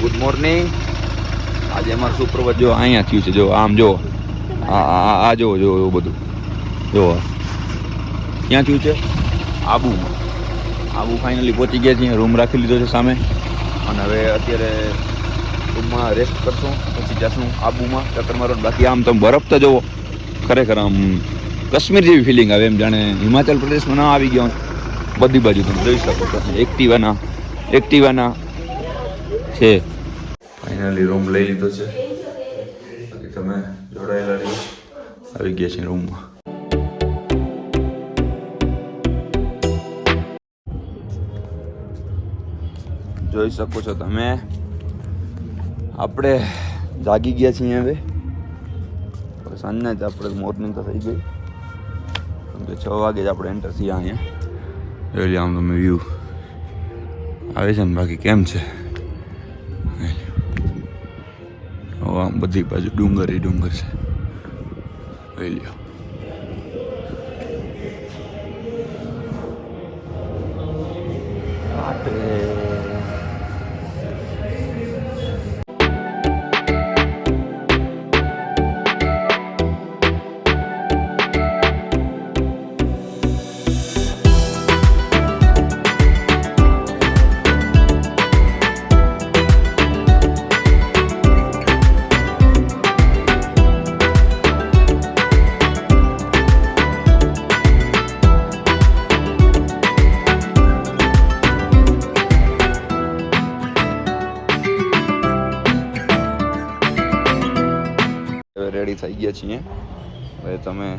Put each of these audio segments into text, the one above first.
Good morning આજે અમારું સુપ્રભાત જો અહીંયા થયું છે, જો, આમ જો. આ જો જો એવું બધું. જો ક્યાં થયું છે? આબુમાં આબુ ફાઇનલી પહોંચી ગયા છીએ. રૂમ રાખી લીધો છે સામે. અને હવે અત્યારે રૂમમાં રેસ્ટ કરશું, પછી જશું આબુમાં, ચક્કર મારો બાકી આમ તમે બરફ તો જુઓ ખરેખર આમ કાશ્મીર જેવી ફિલિંગ આવે, એમ જાણે હિમાચલ પ્રદેશમાં ના આવી ગયો બધી બાજુ તમે જોઈ શકો છો. એક્ટિવાના એક્ટિવાના છે. ફાઇનલી રૂમ લઈ લીધો છે. બાકી તમે જોડાયેલા રહી. આવી ગયા છે રૂમમાં જોઈ શકો છો તમે. આપણે જાગી ગયા છીએ હવે. સાંજના જ આપણે મોર્નિંગ તો થઈ ગઈ. કે છ વાગે જ આપણે એન્ટર થયા અહીંયા. જોઈ લો આમ તમે વ્યૂ આવે છે ને બાકી? કેમ છે? આમ બધી બાજુ ડુંગર એ ડુંગર છે. જોઈ લ્યો. રેડી થઈ ગયા છીએ. હવે તમે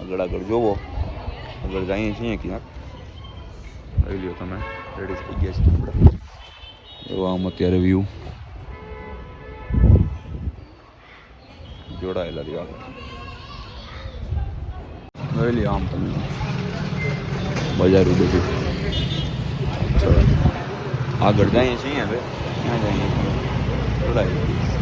આગળ આગળ જોવો. આગળ જઈએ છીએ ક્યાંક. લઈ લ્યો તમે, રેડી થઈ ગયા છીએ આપણે. એવા આમ અત્યારે વ્યૂ જોડાયેલા રહ્યો આગળ. લઈ લ્યો આમ તમે. બજાર બધું. આગળ જઈએ છીએ હવે. ક્યાં જઈએ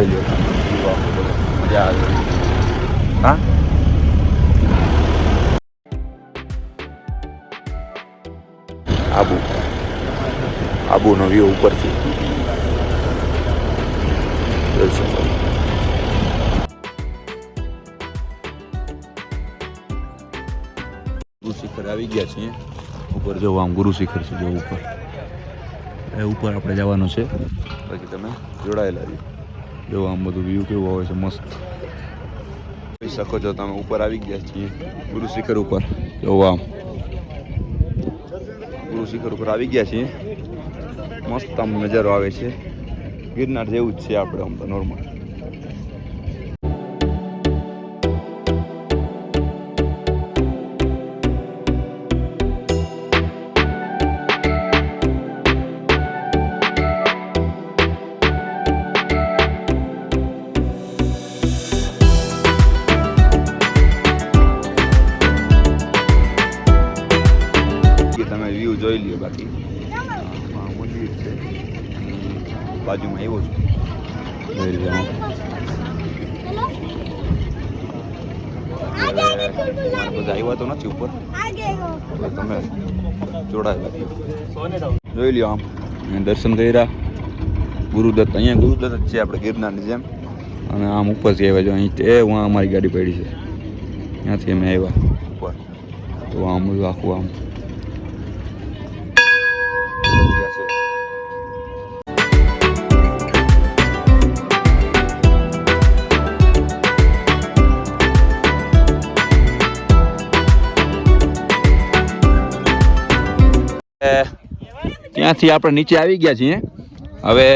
જોઈ લો મજા આવે હા આબુ આબુનો વ્યૂ ઉપરથી જોઈ શકો ગુરુ આવી ગયા છીએ ઉપર જવું આમ ગુરુશિખર છે જો ઉપર એ ઉપર આપણે જવાનું છે બાકી તમે જોડાયેલા જો આમ બધું વ્યૂ કેવું આવે છે મસ્ત. જોઈ શકો છો તમે ઉપર આવી ગયા છીએ. ગુરુ શિખર ઉપર. જો આમ. ગુરુ શિખર ઉપર આવી ગયા છીએ. મસ્ત આમ નજારો આવે છે. ગિરનાર જેવું જ છે આપણે આમ તો નોર્મલ વ્યૂ બાકી મંદિર છે. બાજુમાં આવ્યો છું. બધા આવ્યા તો નથી ઉપર. એટલે તમે જોડાયેલા. જોઈ લ્યો આમ. અહીંયા દર્શન કર્યા. ગુરુદત્ત અહીંયા ગુરુદત્ત જ છે આપણે ગિરનારની જેમ. અને આમ ઉપરથી આવ્યા જો અહીં તે હું અમારી ગાડી પડી છે. ત્યાંથી અમે આવ્યા. ઉપર. તો આમ બધું આખું આમ. ત્યાંથી આપણે નીચે આવી ગયા છીએ. હવે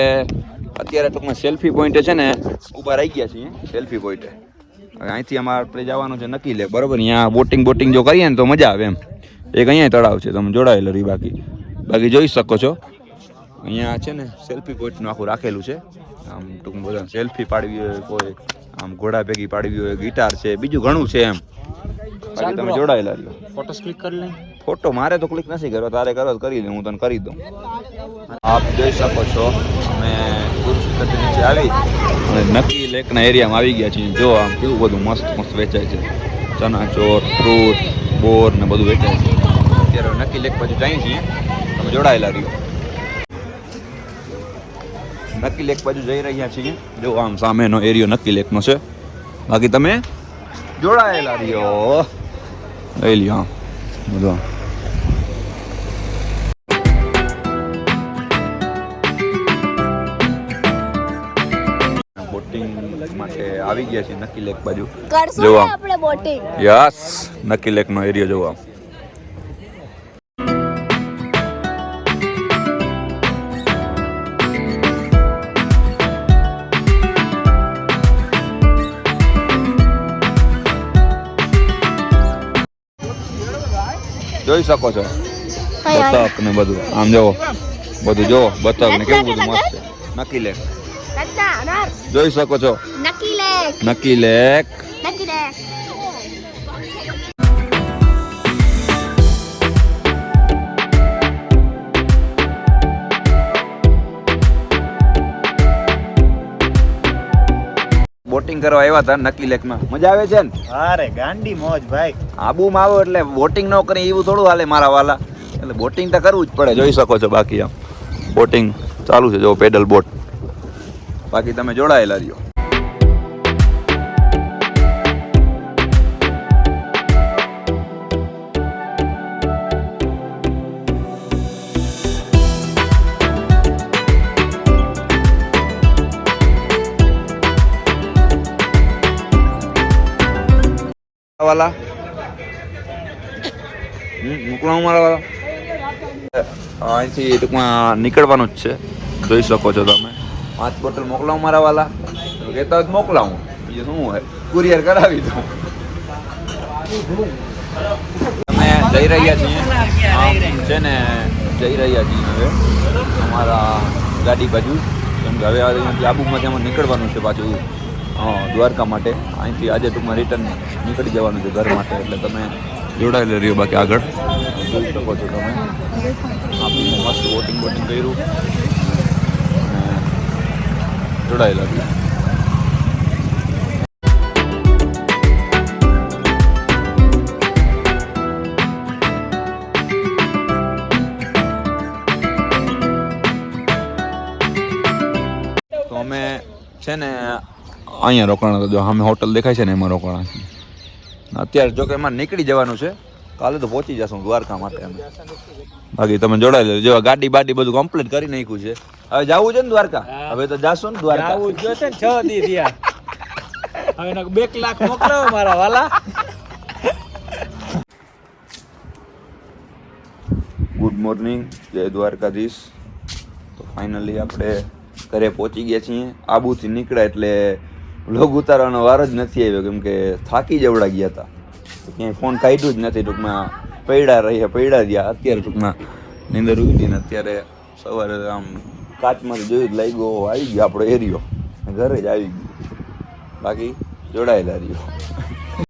અત્યારે ટૂંકમાં સેલ્ફી પોઈન્ટે છે ને ઊભા રહી ગયા છીએ. સેલ્ફી પોઈન્ટે હવે અહીંથી અમારે આપણે જવાનું છે નક્કી લે બરોબર? અહીંયા બોટિંગ બોટિંગ જો કરીએ ને તો મજા આવે એમ. એક અહીંયા તળાવ છે તમે જોડાયેલો રહી બાકી. બાકી જોઈ શકો છો. અહીંયા છે ને સેલ્ફી પોઈન્ટનું આખું રાખેલું છે. આમ ટૂંક બધા સેલ્ફી પાડવી હોય કોઈ આમ ઘોડા ભેગી પાડવી હોય ગિટાર છે બીજું ઘણું છે એમ. બાકી તમે જોડાયેલા રહ્યો. ફોટોસ ક્લિક કરી લઈ ફોટો મારે તો ક્લિક નથી કર્યો, તારે કરો કરી દે હું તને કરી દઉં. આપ જોઈ શકો છો, અમે ગુરુશિખરથી નીચે આવી અને નક્કી લેકના એરિયામાં આવી ગયા છીએ. જો આમ કેવું બધું મસ્ત મસ્ત વેચાય છે. ચનાચોર ફ્રૂટ, બોર ને બધું વેચાય છે. અત્યારે નક્કી લેક બાજુ જઈએ છીએ. તમે જોડાયેલા રહ્યો. નક્કી લેક બાજુ જઈ રહ્યા છીએ. જો આમ સામેનો એરિયો નક્કી લેકનો છે. બાકી તમે જોડાયેલા રહ્યો. લઈ લ્યો. બધું આવી ગયા છે નક્કી લેક બાજુ. જોવા. આપણે બોટિંગ? યસ નક્કી લેકનો એરિયો જોવા. જોઈ શકો છો. બતક ને બધું. આમ જોવો. બધું જોવો. બતક ને કેવું બધું મસ્ત છે. નક્કી લેક જોઈ શકો છો. નક્કી લેક નક્કી લેક બોટિંગ કરવા આવ્યા હતા નક્કી લેકમાં મજા આવે છે ને? અરે ગાંડી મોજ ભાઈ. આબુમાં આવો એટલે બોટિંગ ન કરે એવું થોડું હાલે મારા વાલા. એટલે બોટિંગ તો કરવું જ પડે જોઈ શકો છો બાકી આમ. બોટિંગ ચાલુ છે જો પેડલ બોટ બાકી તમે જોડાયેલા રહ્યો. વાલા? મારા અહીંથી ટૂંકમાં નીકળવાનું જ છે. જોઈ શકો છો તમે. પાંચ બોટલ મોકલાવું મારા વાલા. કહેતા હોય મોકલાવું. બીજું શું હોય? કુરિયર કરાવી દઉં. અમે જઈ રહ્યા છીએ. છે ને, જઈ રહ્યા છીએ હવે. અમારા ગાડી બાજુ. કેમ કે હવે આબુમાંથી અમારે નીકળવાનું છે પાછું. દ્વારકા માટે. અહીંથી આજે ટૂંકમાં રિટર્ન નીકળી જવાનું છે ઘર માટે, એટલે તમે જોડાયેલા રહ્યો બાકી આગળ. જોઈ શકો છો તમે. આપણે મસ્ત વોટિંગ વોટિંગ કર્યું. જોડાયેલા રહ્યો. છે ને અહીંયા રોકાણ જો સામે હોટલ દેખાય છે ને એમાં રોકાણા અત્યારે જો કે એમાં નીકળી જવાનું છે. કાલે તો પહોંચી જશું દ્વારકા માટે અમે. બાકી તમે જોડાઈ લો જો ગાડી બાડી બધું કમ્પ્લીટ કરી નાખ્યું છે. હવે જવું છે ને દ્વારકા? હવે તો જાશું ને દ્વારકા. જવું જો છે ને છ દી રહ્યા હવે બે લાખ મોકલાવો મારા વાલા. ગુડ મોર્નિંગ જય દ્વારકાધીશ. તો ફાઇનલી આપણે ઘરે પહોંચી ગયા છીએ. આબુથી નીકળ્યા એટલે વ્લોગ ઉતારવાનો વાર જ નથી આવ્યો, કેમ કે થાકી જવડા ગયા હતા. ક્યાંય ફોન કાઢ્યું જ નથી, ટૂંકમાં પૈડા રહ્યા પૈડા રહ્યા અત્યારે ટૂંકમાં નીંદર ઉગી ને અત્યારે સવારે આમ કાચમાંથી જોયું લઈ ગયો આવી ગયો આપણો એરિયો. ઘરે જ આવી ગયો. બાકી જોડાયેલા રહ્યો.